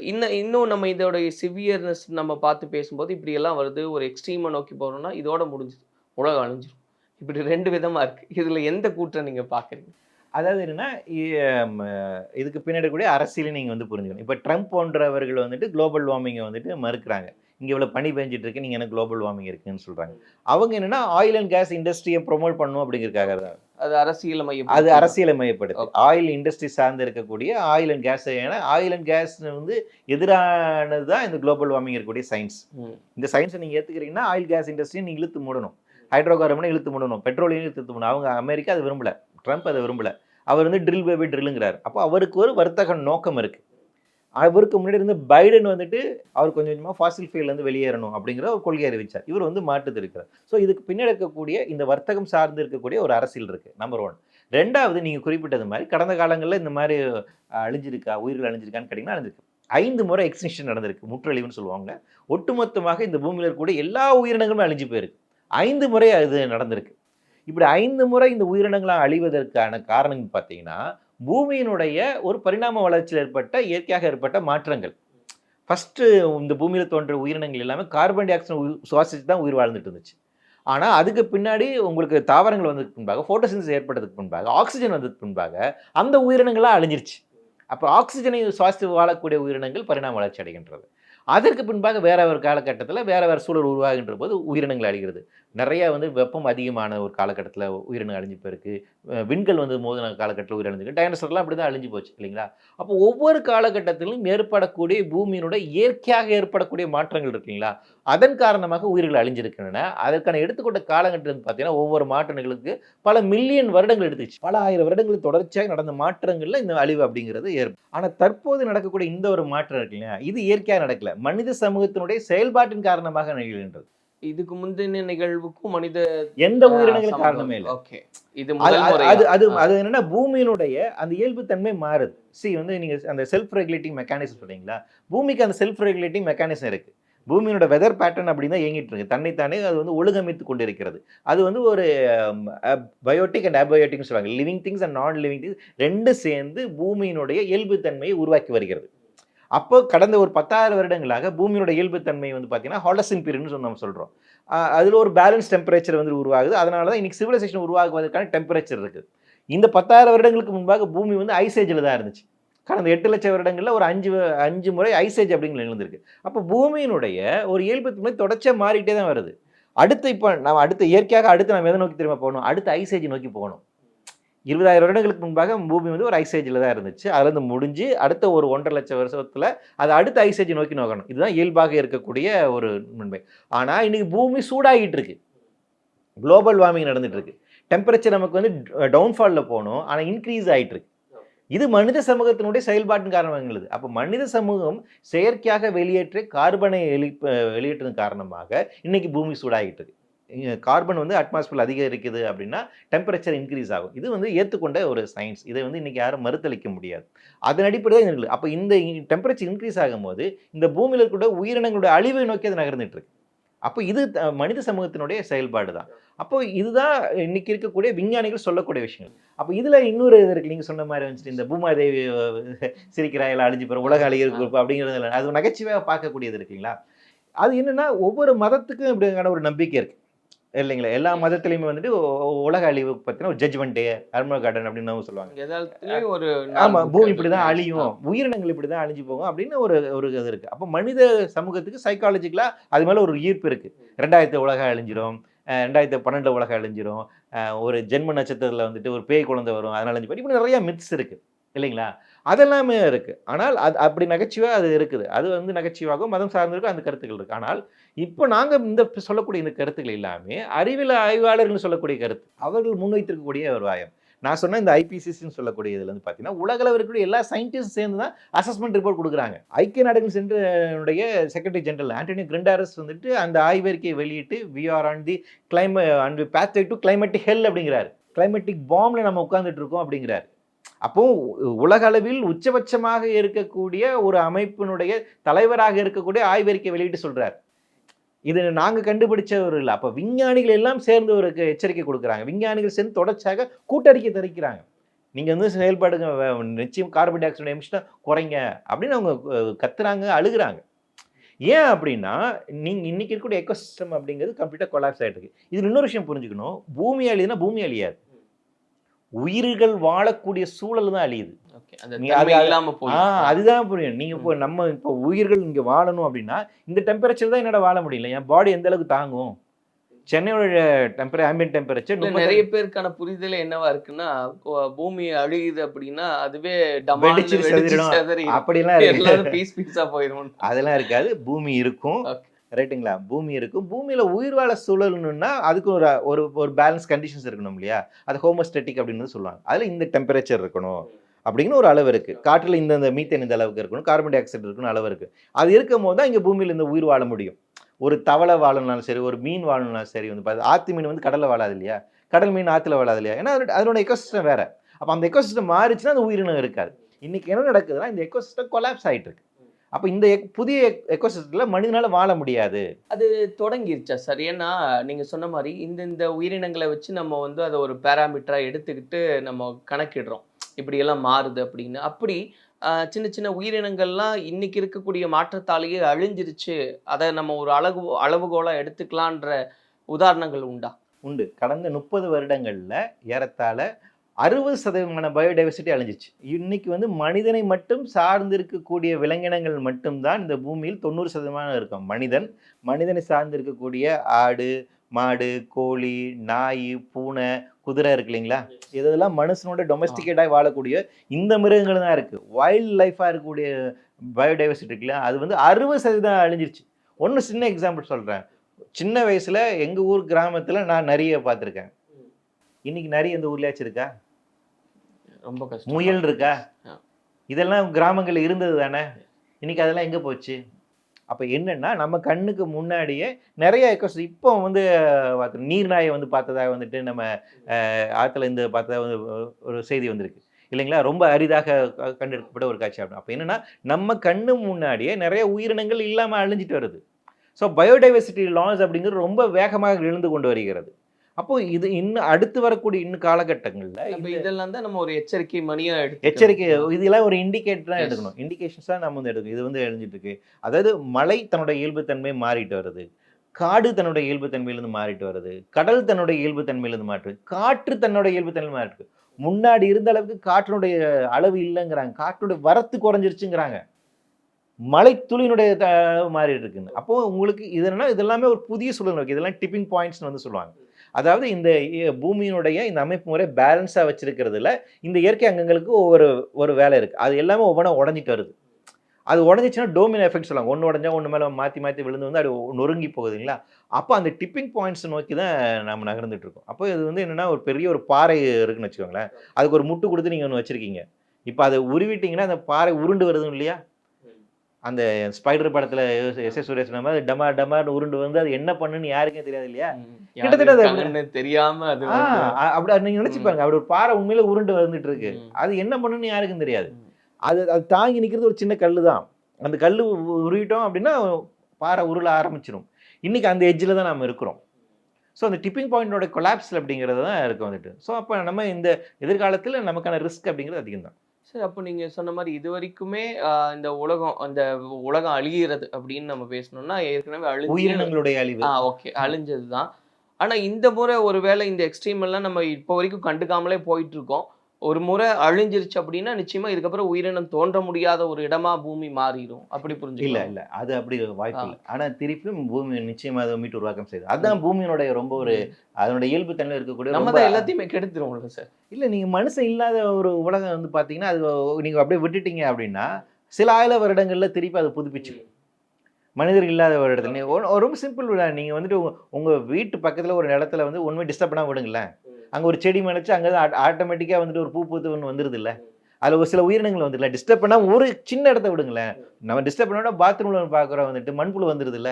இன்னும் இன்னும் நம்ம இதோடைய சிவியர்னஸ் நம்ம பார்த்து பேசும்போது இப்படியெல்லாம் வருது. ஒரு எக்ஸ்ட்ரீமை நோக்கி போகிறோம்னா இதோட முடிஞ்சது உலகம் அழிஞ்சிடும் இப்படி ரெண்டு விதமாக இருக்குது இதில் எந்த கூற்றை நீங்கள் பார்க்குறீங்க? அதாவது என்னன்னா இ- ம, இதுக்கு பின்னாடி கூட அரசியலையும் நீங்கள் வந்து புரிஞ்சுக்கணும். இப்போ ட்ரம்ப் போன்றவர்கள் வந்துட்டு குளோபல் வார்மிங்கை வந்துட்டு மறுக்கிறாங்க. இங்கே இவ்வளோ பனி பெஞ்சிட்டு இருக்கு நீங்கள் என்ன குளோபல் வார்மிங் இருக்குன்னு சொல்கிறாங்க அவங்க என்னன்னா ஆயில் அண்ட் கேஸ் இண்டஸ்ட்ரியை ப்ரொமோட் பண்ணணும் அப்படிங்கிறதுக்காக தான். அது அரசியல் மையம் அது அரசியலை மையப்படுது ஆயில் இண்டஸ்ட்ரி சார்ந்து இருக்கக்கூடிய ஆயில் அண்ட் கேஸ் ஏன்னா ஆயில் அண்ட் கேஸ் வந்து எதிரானது தான் இந்த குளோபல் வார்மிங் இருக்கக்கூடிய சயின்ஸ். இந்த சயின்ஸை நீங்கள் ஏற்றுக்கிறீங்கன்னா ஆயில் கேஸ் இண்டஸ்ட்ரியை நீங்கள் இழுத்து மூடணும். ஹைட்ரோ கார்பனை இழுத்து மூடணும். பெட்ரோலியம் இழுத்து மூடணும். அவங்க அமெரிக்கா அதை விரும்பல. ட்ரம்ப் அதை விரும்பல. அவர் வந்து ட்ரில் பேபி ட்ரில்லுங்கிறார் அப்போ அவருக்கு ஒரு வர்த்தக நோக்கம் இருக்கு. அவருக்கு முன்னாடி இருந்து பைடன் வந்துட்டு அவர் கொஞ்சம் கொஞ்சமாக ஃபாசில் ஃபீல்ட்லேருந்து வெளியேறணும் அப்படிங்கிற ஒரு கொள்கை அறிவிச்சார். இவர் வந்து மாட்டுது இருக்கிறார் ஸோ இதுக்கு பின்னாடி இருக்கக்கூடிய இந்த வர்த்தகம் சார்ந்து இருக்கக்கூடிய ஒரு அரசியல் இருக்குது நம்பர் ஒன் ரெண்டாவது நீங்கள் குறிப்பிட்டது மாதிரி கடந்த காலங்களில் இந்த மாதிரி அழிஞ்சிருக்கா உயிர்கள் அழிஞ்சிருக்கான்னு கேட்டிங்கன்னா அழிஞ்சிருக்கு ஐந்து முறை எக்ஸ்டிங்ஷன் நடந்திருக்கு முற்றழிவுன்னு சொல்லுவாங்க. ஒட்டுமொத்தமாக இந்த பூமியில் இருக்கக்கூடிய எல்லா உயிரினங்களும் அழிஞ்சு போயிருக்கு. ஐந்து முறை அது நடந்திருக்கு. இப்படி ஐந்து முறை இந்த உயிரினங்களாக அழிவதற்கான காரணம் பார்த்தீங்கன்னா பூமியினுடைய ஒரு பரிணாம வளர்ச்சியில் ஏற்பட்ட இயற்கையாக ஏற்பட்ட மாற்றங்கள். ஃபஸ்ட்டு இந்த பூமியில் தோன்ற உயிரினங்கள் எல்லாமே கார்பன் டை ஆக்சைடு சுவாசிச்சு தான் உயிர் வாழ்ந்துட்டு இருந்துச்சு. ஆனால் அதுக்கு பின்னாடி உங்களுக்கு தாவரங்கள் வந்ததுக்கு முன்பாக ஃபோட்டோசின்ஸ் ஏற்பட்டதுக்கு முன்பாக ஆக்சிஜன் வந்ததுக்கு முன்பாக அந்த உயிரினங்களாக அழிஞ்சிருச்சு. அப்போ ஆக்சிஜனை சுவாசித்து வாழக்கூடிய உயிரினங்கள் பரிணாம வளர்ச்சி அடைகின்றது. அதற்கு பின்பாக வேற ஒரு காலகட்டத்தில் வேற வேறு சூழல் உருவாகின்ற போது உயிரினங்கள் அழிகிறது. நிறைய வந்து வெப்பம் அதிகமான ஒரு காலகட்டத்தில் உயிரினம் அழிஞ்சு போயிருக்கு. அஹ் விண்கல் வந்து மோதின காலகட்டத்தில் உயிரிழந்துருக்கு டைனோசர்லாம் அப்படி தான் அழிஞ்சு போச்சு இல்லைங்களா? அப்போ ஒவ்வொரு காலகட்டத்திலும் ஏற்படக்கூடிய பூமியினுடைய இயற்கையாக ஏற்படக்கூடிய மாற்றங்கள் இருக்குங்களா அதன் காரணமாக உயிர்கள் அழிஞ்சிருக்கின்றன. அதற்கான எடுத்துக்கொண்ட காலகட்டம் பார்த்தீங்கன்னா ஒவ்வொரு மாற்றங்களுக்கு பல மில்லியன் வருடங்கள் எடுத்துச்சு பல ஆயிரம் வருடங்கள் தொடர்ச்சியாக நடந்த மாற்றங்களில் இந்த அழிவு அப்படிங்கிறது ஏற்படும் ஆனால் தற்போது நடக்கக்கூடிய இந்த ஒரு மாற்றம் இருக்கு இல்லையா? இது இயற்கையாக நடக்கல. மனித சமூகத்தினுடைய செயல்பாட்டின் காரணமாக நிகழ்கின்றது. இதுக்கு முந்தின நிகழ்வுக்கும் மனித எந்த உயிரினங்களும் காரணமே இல்லை. ஓகே இது அது அது- அது என்னன்னா பூமியினுடைய அந்த இயல்பு தன்மை மாறுது. சி வந்து நீங்க அந்த செல்ஃப் ரெகுலேட்டிங் மெக்கானிசம் சொல்றீங்களா? பூமிக்கு அந்த செல்ஃப் ரெகுலேட்டிங் மெக்கானிசம் இருக்கு. பூமியோட வெதர் பேட்டர்ன் அப்படி தான் இயங்கிட்டு இருக்கு. தன்னைத்தானே அது வந்து ஒழுங்கமைத்து கொண்டு இருக்கிறது அது வந்து ஒரு பயோட்டிக் அண்ட் அபயோட்டிக்னு சொல்லுவாங்க. Living things and non living things ரெண்டு சேர்ந்து பூமியினுடைய இயல்பு தன்மையை உருவாக்கி வருகிறது. அப்போ கடந்த ஒரு பத்தாயிரம் வருடங்களாக பூமியோட இயல்புத்தன்மை வந்து பார்த்தீங்கன்னா ஹாலசின் பீரியட்னு சொல்லி நம்ம சொல்கிறோம் அதில் ஒரு பேலன்ஸ் டெம்பரேச்சர் வந்து உருவாகுது. அதனால தான் இன்னைக்கு சிவிலைசேஷன் உருவாகுவதற்கான டெம்பரேச்சர் இருக்குது இந்த பத்தாயிரம் வருடங்களுக்கு முன்பாக பூமி வந்து ஐசேஜில் தான் இருந்துச்சு. கடந்த எட்டு லட்சம் வருடங்களில் ஒரு அஞ்சு அஞ்சு முறை ஐசேஜ் அப்படிங்கிற எழுந்திருக்கு அப்போ பூமியினுடைய ஒரு இயல்புத்தன்மை தொடர்ச்சியாக மாறிட்டே தான் வருது. அடுத்து இப்போ நம்ம அடுத்த இயற்கையாக அடுத்து நம்ம எதை நோக்கி திரும்ப போகணும்? அடுத்து ஐசேஜ் நோக்கி போகணும். இருபதாயிரம் வருடங்களுக்கு முன்பாக பூமி வந்து ஒரு ஐசேஜில் தான் இருந்துச்சு. அதுலேருந்து முடிஞ்சு அடுத்த ஒரு ஒன்றரை லட்சம் வருஷத்தில் அது அடுத்த ஐசேஜ் நோக்கி நோக்கணும் இதுதான் இயல்பாக இருக்கக்கூடிய ஒரு உண்மை ஆனால் இன்றைக்கி பூமி சூடாகிட்டு இருக்கு. குளோபல் வார்மிங் நடந்துட்டு இருக்கு. டெம்பரேச்சர் நமக்கு வந்து டவுன்ஃபாலில் போகணும் ஆனால் இன்க்ரீஸ் ஆகிட்டு இருக்கு. இது மனித சமூகத்தினுடைய செயல்பாட்டின் காரணமாகிறது அப்போ மனித சமூகம் செயற்கையாக வெளியேற்ற கார்பனை வெளி வெளியேற்றதன் காரணமாக இன்னைக்கு பூமி சூடாகிட்டு இருக்கு. கார்பன் வந்து அட்மாஸ்பியர் அதிகரிக்குது அப்படின்னா டெம்பரேச்சர் இன்க்ரீஸ் ஆகும். இது வந்து ஏற்றுக்கொண்ட ஒரு சயின்ஸ். இதை வந்து இன்னைக்கு யாரும் மறுத்தளிக்க முடியாது. அதன் அடிப்படையில் தான் இருக்குது. அப்போ இந்த டெம்பரேச்சர் இன்க்ரீஸ் ஆகும்போது இந்த பூமியில் இருக்கக்கூடிய உயிரினங்களுடைய அழிவை நோக்கி அது நகர்ந்துட்டு இருக்கு. அப்போ இது மனித சமூகத்தினுடைய செயல்பாடு தான். அப்போ இதுதான் இன்னைக்கு இருக்கக்கூடிய விஞ்ஞானிகள் சொல்லக்கூடிய விஷயங்கள். அப்போ இதுல இன்னொரு இது இருக்கு. நீங்க சொன்ன மாதிரி வந்துட்டு இந்த பூமாதேவி சிரிக்கிறாயில அழிஞ்சு போகிற உலக அழியிற குரூப் அப்படிங்கிறது. இல்லை. அது நகைச்சுவையாக பார்க்கக்கூடியது இருக்குங்களா அது என்னன்னா ஒவ்வொரு மதத்துக்கும் இப்படியான ஒரு நம்பிக்கை இருக்கு. இல்லைங்களா எல்லா மதத்துலையுமே வந்துட்டு உலக அழிவு பத்தின ஒரு ஜட்ஜ்மெண்ட் அர்மோ கார்டன் அப்படின்னு சொல்லுவாங்க. ஒரு ஆமா நாள் பூமி இப்படிதான். அழியும் உயிரினங்கள் இப்படிதான் அழிஞ்சு போகும் அப்படின்னு ஒரு ஒரு இது இருக்கு. அப்போ மனித சமூகத்துக்கு சைக்காலஜிக்கலா அது மேல ஒரு ஈர்ப்பு இருக்கு. ரெண்டாயிரத்து உலகம் அழிஞ்சிரும் அஹ் ரெண்டாயிரத்து பன்னெண்டு உலகம் அழிஞ்சிரும் அஹ் ஒரு ஜென்ம நட்சத்திரத்துல வந்துட்டு ஒரு பேய் குழந்தை வரும் அதனால அழிஞ்சு போயிடும். இப்படி நிறைய மித்ஸ் இருக்கு இல்லைங்களா? அதெல்லாமே இருக்குது ஆனால் அது அப்படி நகைச்சுவை அது இருக்குது. அது வந்து நகைச்சுவாகவும் மதம் சார்ந்திருக்கும் அந்த கருத்துக்கள் இருக்குது ஆனால் இப்போ நாங்கள் இந்த சொல்லக்கூடிய இந்த கருத்துக்கள் எல்லாமே அறிவியல் ஆய்வாளர்கள் சொல்லக்கூடிய கருத்து. அவர்கள் முன்வைத்திருக்கக்கூடிய ஒரு வாயம். நான் சொன்ன இந்த ஐபிசிசின்னு சொல்லக்கூடிய இதில் வந்து பார்த்தீங்கன்னா உலகளவில் இருக்கக்கூடிய எல்லா சயின்டிஸ்ட் சேர்ந்து தான் அசஸ்மெண்ட் ரிப்போர்ட் கொடுக்குறாங்க. ஐக்கிய நாடுகள் சென்றுடைய செக்ரட்டரி ஜெனரல் ஆண்டனியோ கிரெண்டாரஸ் வந்துட்டு அந்த ஆய்வறிக்கையை வெளியிட்டு we are on the climate and pathway to climatic hell அப்படிங்கிறார். கிளைமேட்டிக் பாம்பில் நம்ம உட்காந்துட்டு இருக்கோம் அப்படிங்கிறார். அப்போ உலக அளவில் உச்சபட்சமாக இருக்கக்கூடிய ஒரு அமைப்பினுடைய தலைவராக இருக்கக்கூடிய ஆய்வறிக்கை வெளியிட்டு சொல்றாரு. இது நாங்க கண்டுபிடிச்சவர் இல்லை. அப்ப விஞ்ஞானிகள் எல்லாம் சேர்ந்து ஒரு எச்சரிக்கை கொடுக்குறாங்க. விஞ்ஞானிகள் சேர்ந்து தொடர்ச்சியாக கூட்டறிக்கை தெரிவிக்கிறாங்க நீங்க வந்து செயல்பாடுங்க நிச்சயம் கார்பன் டை ஆக்சைடு எமிஷன் குறைங்க அப்படின்னு அவங்க கத்துறாங்க அழுகிறாங்க. ஏன் அப்படின்னா நீங்க இன்னைக்கு இருக்கக்கூடிய எக்கோசிஸ்டம் அப்படிங்கிறது கம்ப்ளீட்டாக கொலாப்ஸ் ஆயிட்டு இருக்கு. இது இன்னொரு விஷயம் புரிஞ்சுக்கணும். பூமி அழியுதுன்னா பூமி அழியாது. உயிர்கள் வாழக்கூடிய சூழல் தான் அழியுது. அதுதான் புரியும். நீங்க இப்போ நம்ம இப்போ உயிர்கள் இங்க வாழணும் அப்படின்னா இந்த டெம்பரேச்சர் தான் என்னோட வாழ முடியல. என் பாடி எந்த அளவுக்கு தாங்கும்? சென்னையோட டெம்பரே ஆம்பியன் டெம்பரேச்சர் நிறைய பேருக்கான புரிதல் என்னவா இருக்குன்னா பூமி அழியுது அப்படின்னா அதுவே. அப்படிலாம் அதெல்லாம் இருக்காது. பூமி இருக்கும். ரைட்டுங்களா? பூமி இருக்கும். பூமியில் உயிர் வாழ சூழல்னா அதுக்கு ஒரு ஒரு ஒரு பேலன்ஸ் கண்டிஷன்ஸ் இருக்கணும் இல்லையா? அது ஹோமோஸ்டெட்டிக் அப்படின்னு சொல்லுவாங்க. அதில் இந்த டெம்பரேச்சர் இருக்கணும் அப்படின்னு ஒரு அளவு இருக்குது காற்றில் இந்த இந்த மீத்தேன் இந்த அளவுக்கு இருக்கணும். கார்பன் டை ஆக்சைடு இருக்கணும் அளவு இருக்குது அது இருக்கும் போது தான் இங்கே பூமியில் இந்த உயிர் வாழ முடியும். ஒரு தவளை வாழணும்னாலும் சரி ஒரு மீன் வாழணும்னாலும் சரி வந்து பார்த்து ஆத்து மீன் வந்து கடலில் வாழாது இல்லையா? கடல் மீன் ஆற்றுல வாழாது இல்லையா? ஏன்னா அதனோட எக்கோசிஸ்டம் வேறு. அப்போ அந்த எக்கோசிஸ்டம் மாறிச்சுன்னா அந்த உயிரினம் இருக்காது. இன்றைக்கி என்ன நடக்குதுன்னா இந்த எக்கோசிஸ்டம் கொலாப்ஸ் ஆகிட்டு இருக்கு. அப்ப இந்த புதிய எக்கோசிஸ்டம்ல மனிதனால வாழ முடியாது. அது தொடங்கிருச்சா சார்? ஏன்னா நீங்க சொன்ன மாதிரி இந்த இந்த உயிரினங்களை வச்சு நம்ம வந்து அதை ஒரு பேராமீட்டரா எடுத்துக்கிட்டு நம்ம கணக்கிடுறோம். இப்படி எல்லாம் மாறுது அப்படின்னு. அப்படி சின்ன சின்ன உயிரினங்கள்லாம் இன்னைக்கு இருக்கக்கூடிய மாற்றத்தாலேயே அழிஞ்சிருச்சு. அதை நம்ம ஒரு அளவு அளவுகோலா எடுத்துக்கலான்ற உதாரணங்கள் உண்டா? உண்டு. கடந்த முப்பது வருடங்கள்ல ஏறத்தாழ அறுபது சதவீதமான பயோடைவர்சிட்டி அழிஞ்சிச்சு. இன்னைக்கு வந்து மனிதனை மட்டும் சார்ந்து இருக்கக்கூடிய விலங்கினங்கள் மட்டும்தான் இந்த பூமியில் தொண்ணூறு சதவீதமான இருக்கும். மனிதன் மனிதனை சார்ந்து இருக்கக்கூடிய ஆடு மாடு கோழி நாய் பூனை குதிரை இருக்கு இல்லைங்களா? இதெல்லாம் மனுஷனோட டொமஸ்டிகேட்டாக வாழக்கூடிய இந்த மிருகங்கள் தான் இருக்கு. வைல்ட் லைஃபாக இருக்கக்கூடிய பயோடைவர்சிட்டி இருக்குல்ல அது வந்து அறுபது சதவீதம் அழிஞ்சிருச்சு. ஒன்று சின்ன எக்ஸாம்பிள் சொல்கிறேன் சின்ன வயசுல எங்க ஊர் கிராமத்துல நான் நிறைய பார்த்துருக்கேன். இன்னைக்கு நிறைய இந்த ஊர்லயாச்சும் இருக்கா? ரொம்ப கஷ்டம் முயல் இருக்கா. இதெல்லாம் கிராமங்கள்ல இருந்தது தானே இன்னைக்கு அதெல்லாம் எங்க போச்சு? அப்ப என்னன்னா நம்ம கண்ணுக்கு முன்னாடியே நிறைய எக்கோஸ் இப்போ வந்து பார்த்தோம், நீர்நாயை வந்து பார்த்ததாக வந்துட்டு நம்ம ஆத்துல இருந்து பார்த்ததா வந்து ஒரு செய்தி வந்திருக்கு. இல்லைங்களா? ரொம்ப அரிதாக கண்டெடுக்கப்பட்ட ஒரு காட்சி அப்படி. அப்போ என்னன்னா நம்ம கண்ணு முன்னாடியே நிறைய உயிரினங்கள் இல்லாம அழிஞ்சிட்டு வருது. ஸோ பயோடைவர்சிட்டி லாஸ் அப்படிங்கிறது ரொம்ப வேகமாக எழுந்து கொண்டு வருகிறது. அப்போ இது இன்னும் அடுத்து வரக்கூடிய இன்னும் காலகட்டங்கள்ல இதெல்லாம் தான் நம்ம ஒரு எச்சரிக்கை மணியா எடுத்து எச்சரிக்கை இதெல்லாம் ஒரு இண்டிகேட்டர் தான் Yes. எடுக்கணும். இண்டிகேஷன்ஸ் தான் நம்ம வந்து எடுக்கணும். இது வந்து எழுஞ்சிட்டு இருக்கு. அதாவது மழை தன்னோட இயல்புத்தன்மை மாறிட்டு வருது. காடு தன்னோட இயல்புத்தன்மையிலிருந்து மாறிட்டு வருது. கடல் தன்னோட இயல்புத்தன்மையிலிருந்து மாறிட்டு. காற்று தன்னோட இயல்புத்தன்மை மாறிட்டு. முன்னாடி இருந்த அளவுக்கு காற்றினுடைய அளவு இல்லைங்கிறாங்க. காற்றுடைய வரத்து குறைஞ்சிருச்சுங்கிறாங்க. மழை துளியினுடைய மாறிட்டு இருக்குன்னு. அப்போ உங்களுக்கு இதெல்லாம் இதெல்லாமே ஒரு புதிய சூழல் இருக்கு இதெல்லாம் டிப்பிங் பாயிண்ட்ஸ்னு வந்து சொல்லுவாங்க. அதாவது இந்த பூமியினுடைய இந்த அமைப்பு முறை பேலன்ஸாக வச்சிருக்கிறதுல இந்த இயற்கை அங்கங்களுக்கு ஒவ்வொரு ஒரு வேலை இருக்குது அது எல்லாமே ஒவ்வொன்றா உடஞ்சிட்டு வருது. அது உடஞ்சிச்சுன்னா டோமினோ எஃபெக்ட் சொல்லுவாங்க. ஒன்று உடஞ்சா ஒன்று மேலே மாற்றி மாற்றி விழுந்து வந்து அது நொறுங்கி போகுதுங்களா? அப்போ அந்த டிப்பிங் பாயிண்ட்ஸ் நோக்கி தான் நம்ம நகர்ந்துட்டு இருக்கோம். அப்போ இது வந்து என்னென்னா ஒரு பெரிய ஒரு பாறை இருக்குன்னு வச்சுக்கோங்களேன். அதுக்கு ஒரு முட்டு கொடுத்து நீங்கள் ஒன்று வச்சுருக்கீங்க. இப்போ அதை உருவிட்டிங்கன்னா அந்த பாறை உருண்டு வருதும் இல்லையா? அந்த ஸ்பைடர் படத்தில் எஸ் எஸ் சுரேஷ் நம்ம டமா டமான்னு உருண்டு வந்து அது என்ன பண்ணுன்னு யாருக்கே தெரியாது இல்லையா? கிட்டத்தட்ட தெரியாம அது அப்படி நீங்க நினைச்சு. பாருங்க. அப்படி ஒரு பாறை உண்மையில உருண்டு வந்துட்டு இருக்கு. அது என்ன பண்ணுன்னு யாருக்கும் தெரியாது. அது அது தாங்கி நிக்கிறது ஒரு சின்ன கல்லு தான். அந்த கல்லு உருவிட்டோம் அப்படின்னா பாறை உருள ஆரம்பிச்சிடும் இன்னைக்கு அந்த எட்ஜில் தான் நம்ம இருக்கிறோம். ஸோ அந்த டிப்பிங் பாயிண்டோட கொலாப்ஸ் அப்படிங்கிறது தான் இருக்கு வந்துட்டு. ஸோ அப்போ நம்ம இந்த எதிர்காலத்தில் நமக்கான ரிஸ்க் அப்படிங்கிறது அதிகம் தான் சரி அப்போ நீங்க சொன்ன மாதிரி இது வரைக்குமே இந்த உலகம் அந்த உலகம் அழிகிறது அப்படின்னு நம்ம பேசணும்னா ஏற்கனவே அழிஞ்சு உயிரினங்களுடைய அழிவு. ஆ ஓகே. அழிஞ்சதுதான் ஆனா இந்த முறை ஒருவேளை இந்த எக்ஸ்ட்ரீம் எல்லாம் நம்ம இப்போ வரைக்கும் கண்டுக்காமலே போயிட்டு இருக்கோம். ஒரு முறை அழிஞ்சிருச்சு அப்படின்னா நிச்சயமா இதுக்கப்புறம் உயிரினம் தோன்ற முடியாத ஒரு இடமா பூமி மாறிடும். அப்படி இல்ல புரிஞ்சுக்கலாம்? இல்ல அது அப்படி வாய்ப்பு. இல்லை. ஆனா திருப்பியும் பூமி நிச்சயமா அதை மீட்டு உருவாக்கம் செய்யுது. அதுதான் பூமியினுடைய ரொம்ப ஒரு அதனுடைய இயல்பு தன்மை இருக்கக்கூடிய நம்ம தான் எல்லாத்தையுமே கெடுத்துருவோம்ல சார். இல்ல நீங்க மனுஷன் இல்லாத ஒரு உலகம் வந்து பாத்தீங்கன்னா அது நீங்க அப்படியே விட்டுட்டீங்க அப்படின்னா சில ஆயிரம் வருடங்கள்ல திருப்பி அதை புதுப்பிச்சுக்கும் மனிதர் இல்லாத ஒரு இடத்துல. ரொம்ப சிம்பிள் விட நீங்க வந்துட்டு உங்க- வீட்டு பக்கத்துல ஒரு இடத்துல வந்து ஒண்ணுமே டிஸ்டர்ப் பண்ணாம விடுங்களேன். அங்க ஒரு செடி மலைச்சு அங்க ஆட்டோமேட்டிக்கா வந்துட்டு ஒரு பூ பூத்து ஒன்று வந்துருது இல்ல அதுல ஒரு சில உயிரினங்கள் வந்துடல டிஸ்டர்ப் பண்ணாம ஒரு சின்ன இடத்த விடுங்களேன். நம்ம டிஸ்டர்ப் பண்ணோட பாத்ரூம்ல பாக்குறோம் வந்துட்டு மண்புழு வந்துருது இல்ல.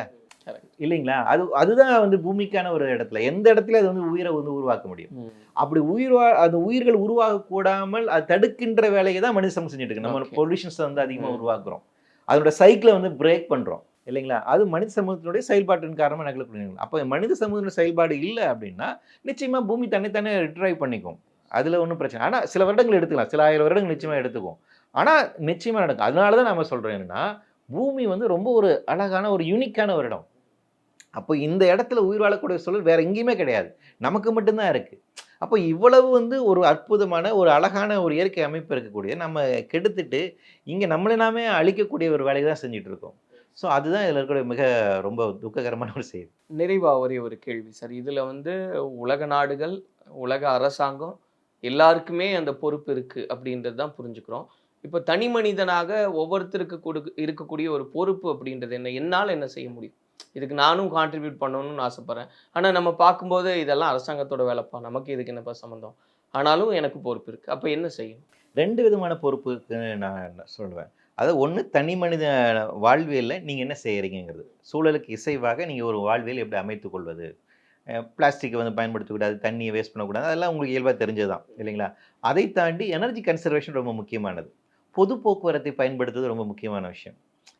இல்லைங்களா? அது அதுதான் வந்து பூமிக்கான ஒரு இடத்துல. எந்த இடத்துல அது வந்து உயிரை வந்து உருவாக்க முடியும். அப்படி உயிர் அந்த உயிர்கள் உருவாக கூடாமல் அது தடுக்கின்ற வேலையை தான் மனித சமூகம் செஞ்சுட்டு இருக்கு. நம்ம. பொல்யூஷன்ஸ் வந்து அதிகமா ம். உருவாக்குறோம். அதோட சைக்கிளை வந்து பிரேக் பண்றோம். இல்லைங்களா? அது மனித சமூகத்தினுடைய செயல்பாட்டின் காரணமாக நகலப்படுகிறது அப்போ மனித சமூகத்தினுடைய செயல்பாடு இல்லை அப்படின்னா நிச்சயமாக பூமி தன்னைத்தானே ரிட்ரைவ் பண்ணிக்கும். அதில் ஒன்றும் பிரச்சனை ஆனால் சில வருடங்கள் எடுத்துக்கலாம். சில ஆயிரம் வருடங்கள் நிச்சயமாக எடுத்துக்கும். ஆனால் நிச்சயமாக நடக்கும். அதனால தான் நம்ம சொல்கிறோம் என்னென்னா பூமி வந்து ரொம்ப ஒரு அழகான ஒரு யூனிக்கான ஒரு இடம் அப்போ இந்த இடத்துல உயிர் வாழக்கூடிய சூழல் வேறு எங்கேயுமே கிடையாது. நமக்கு மட்டும்தான் இருக்குது அப்போ இவ்வளவு வந்து ஒரு அற்புதமான ஒரு அழகான ஒரு இயற்கை அமைப்பு இருக்கக்கூடிய நம்ம கெடுத்துட்டு இங்கே நம்மளை நாமே அழிக்கக்கூடிய ஒரு வேலையை தான் செஞ்சிட்ருக்கோம் ஸோ அதுதான் இதில் இருக்கக்கூடிய மிக ரொம்ப துக்ககரமான ஒரு செய்தி. நிறைவா ஒரே ஒரு கேள்வி சார். இதுல வந்து உலக நாடுகள் உலக அரசாங்கம் எல்லாருக்குமே அந்த பொறுப்பு இருக்கு அப்படின்றது தான் புரிஞ்சுக்கிறோம். இப்போ தனி மனிதனாக ஒவ்வொருத்தருக்கு கொடு இருக்கக்கூடிய ஒரு பொறுப்பு அப்படின்றது என்ன? என்னால் என்ன செய்ய முடியும்? இதுக்கு நானும் கான்ட்ரிபியூட் பண்ணணும்னு ஆசைப்பட்றேன். ஆனால் நம்ம பார்க்கும்போது இதெல்லாம் அரசாங்கத்தோட வேலைப்பா. நமக்கு இதுக்கு என்னப்பா சம்மந்தம் ஆனாலும் எனக்கு பொறுப்பு இருக்கு. அப்போ என்ன செய்யணும் ரெண்டு விதமான பொறுப்பு இருக்குன்னு நான் சொல்லுவேன். அதாவது ஒன்று தனி மனித வாழ்வியலில் நீங்கள் என்ன செய்கிறீங்கிறது சூழலுக்கு இசைவாக நீங்கள் ஒரு வாழ்வியல் எப்படி அமைத்துக் கொள்வது பிளாஸ்டிக்கை வந்து பயன்படுத்தக்கூடாது தண்ணியை வேஸ்ட் பண்ணக்கூடாது அதெல்லாம் உங்களுக்கு இயல்பாக தெரிஞ்சது தான் இல்லைங்களா? அதை தாண்டி எனர்ஜி கன்சர்வேஷன் ரொம்ப முக்கியமானது. பொது போக்குவரத்தை பயன்படுத்துறது ரொம்ப முக்கியமான விஷயம்.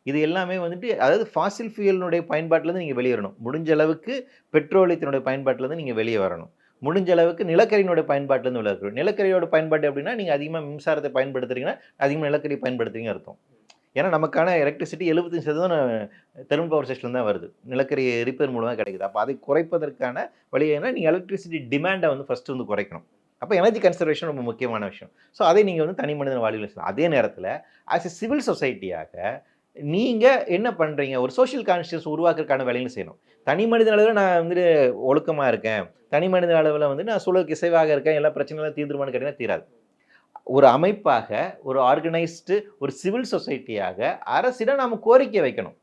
இது எல்லாமே வந்துட்டு அதாவது ஃபாசில் ஃபியூயலினுடைய பயன்பாட்டிலேருந்து நீங்கள் வெளியே வரணும் முடிஞ்ச அளவுக்கு பெட்ரோலியத்தினுடைய பயன்பாட்டிலேருந்து நீங்கள் வெளியே வரணும். முடிஞ்ச அளவுக்கு நிலக்கரியினுடைய பயன்பாட்டிலேருந்து வெளியே நிலக்கரியோட பயன்பாடு அப்படின்னா நீங்கள் அதிகமாக மின்சாரத்தை பயன்படுத்துறீங்கன்னா அதிகமாக நிலக்கரி பயன்படுத்துறீங்க அர்த்தம். ஏன்னா நமக்கான எலக்ட்ரிசிட்டி எழுபத்தஞ்சு சதவீதம் தெர்மல் பவர் ஸ்டேஷன் தான் வருது. நிலக்கரி ரிப்பேர் மூலமாக கிடைக்குது. அப்போ அதை குறைப்பதற்கான வழி நீங்கள் எலக்ட்ரிசிட்டி டிமாண்டை வந்து ஃபஸ்ட்டு வந்து குறைக்கணும். அப்போ எனர்ஜி கன்சர்வேஷன் ரொம்ப முக்கியமான விஷயம். ஸோ அதை நீங்கள் வந்து தனி மனிதன் வாழ்வில் அதே நேரத்தில் ஆஸ் எ சிவில் சொசைட்டியாக நீங்கள் என்ன பண்ணுறீங்க ஒரு சோஷியல் கான்ஷியஸ் உருவாக்குறதுக்கான வேலையும் செய்யணும். தனி மனித அளவில் நான் வந்துட்டு ஒழுக்கமாக இருக்கேன். தனி மனித அளவில் வந்து நான் சூழலுக்கு இசைவாக இருக்கேன். எல்லா பிரச்சனைகளும் தீர்ந்துருமான்னு கேட்டீங்கன்னா தீராது. ஒரு அமைப்பாக ஒரு ஆர்கனைஸ்டு ஒரு சிவில் சொசைட்டியாக அரசிடம் நாம் கோரிக்கை வைக்கணும்.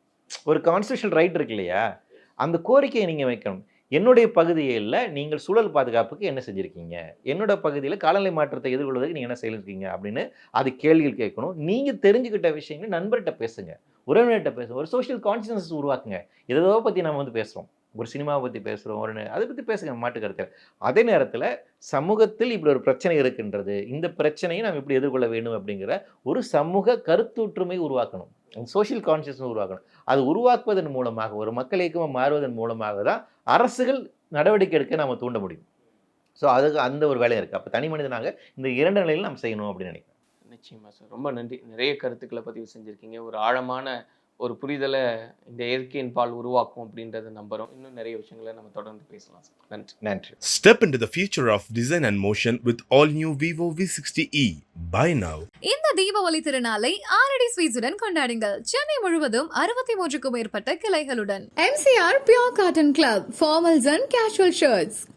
ஒரு கான்ஸ்டியூஷன் ரைட் இருக்கு இல்லையா? அந்த கோரிக்கையை நீங்கள் வைக்கணும். என்னுடைய பகுதியில் நீங்கள் சூழல் பாதுகாப்புக்கு என்ன செஞ்சுருக்கீங்க? என்னோட பகுதியில் காலநிலை மாற்றத்தை எதிர்கொள்வதற்கு நீங்கள் என்ன செய்திருக்கீங்க? அப்படின்னு அது கேள்விகள் கேட்கணும். நீங்கள் தெரிஞ்சுக்கிட்ட விஷயங்கள் நண்பர்கிட்ட பேசுங்க. உறவினர்கிட்ட பேசுங்க. ஒரு சோஷியல் கான்சியன்ஸ் உருவாக்குங்க. எதோ பற்றி நம்ம வந்து பேசுகிறோம் ஒரு சினிமாவை பற்றி பேசுகிறோம் ஒரு அதை பற்றி பேசுங்க மாட்டு கருத்தில். அதே நேரத்தில் சமூகத்தில் இப்படி ஒரு பிரச்சனை இருக்கின்றது. இந்த பிரச்சனையை நாம் இப்படி எதிர்கொள்ள வேண்டும் அப்படிங்கிற ஒரு சமூக கருத்தொற்றுமை உருவாக்கணும். சோஷியல் கான்சியஸ்னஸ் உருவாக்கணும். அது உருவாக்குவதன் மூலமாக ஒரு மக்கள் இயக்கமாக மாறுவதன் மூலமாக தான் அரசுகள் நடவடிக்கை எடுக்க நம்ம தூண்ட முடியும். ஸோ அதுக்கு அந்த ஒரு வேலை இருக்குது அப்போ தனி மனிதனாக இந்த இரண்டு நிலையில் நாம் செய்யணும் அப்படின்னு நினைக்கிறேன். நிச்சயமாக சார் ரொம்ப நன்றி. நிறைய கருத்துக்களை பதிவு செஞ்சுருக்கீங்க. ஒரு ஆழமான ஒரு புரிதலை இந்த இயற்கையின் பால் உருவாக்கும் அப்படின்றத நம்புறோம். இன்னும் நிறைய விஷயங்களை நம்ம தொடர்ந்து பேசலாம் சார். நன்றி. நன்றி. Step into the future of design and motion with all new Vivo V60e. Buy now. இந்த தீபாவளி திருநாளை ஆரடி ஸ்வீட்ஸுடன் கொண்டாடுங்கள். சென்னை முழுவதும் அறுபத்தி மூன்றுக்கும் மேற்பட்ட கிளைகளுடன். MCR pure cotton club formals and casual shirts